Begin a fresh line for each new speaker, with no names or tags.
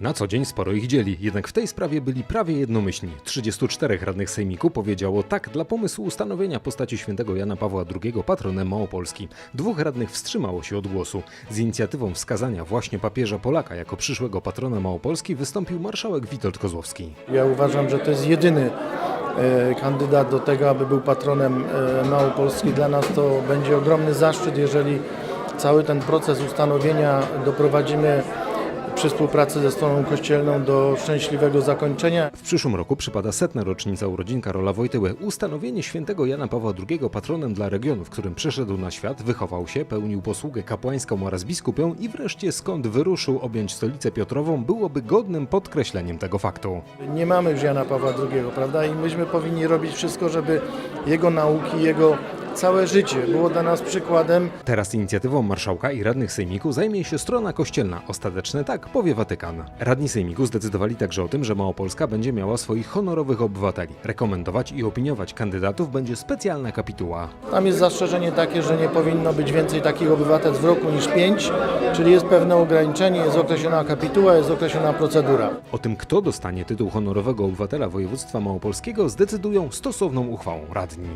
Na co dzień sporo ich dzieli, jednak w tej sprawie byli prawie jednomyślni. 34 radnych sejmiku powiedziało tak dla pomysłu ustanowienia postaci świętego Jana Pawła II patronem Małopolski. Dwóch radnych wstrzymało się od głosu. Z inicjatywą wskazania właśnie papieża Polaka jako przyszłego patrona Małopolski wystąpił marszałek Witold Kozłowski.
Ja uważam, że to jest jedyny e, kandydat do tego, aby był patronem e, Małopolski. Dla nas to będzie ogromny zaszczyt, jeżeli cały ten proces ustanowienia doprowadzimy przy współpracy ze stroną kościelną do szczęśliwego zakończenia.
W przyszłym roku przypada setna rocznica urodzin Karola Wojtyły. Ustanowienie świętego Jana Pawła II patronem dla regionu, w którym przyszedł na świat, wychował się, pełnił posługę kapłańską oraz biskupią i wreszcie skąd wyruszył objąć stolicę Piotrową, byłoby godnym podkreśleniem tego faktu.
Nie mamy już Jana Pawła II, prawda? I myśmy powinni robić wszystko, żeby jego nauki, jego całe życie było dla nas przykładem
Teraz inicjatywą marszałka i radnych sejmiku zajmie się strona kościelna. Ostateczne tak powie Watykan. Radni sejmiku zdecydowali także o tym, że Małopolska będzie miała swoich honorowych obywateli. Rekomendować i opiniować kandydatów będzie specjalna kapituła.
Tam jest zastrzeżenie takie, że nie powinno być więcej takich obywatelstw w roku niż pięć, czyli jest pewne ograniczenie, jest określona kapituła, jest określona procedura.
O tym, kto dostanie tytuł honorowego obywatela województwa małopolskiego, zdecydują stosowną uchwałą radni.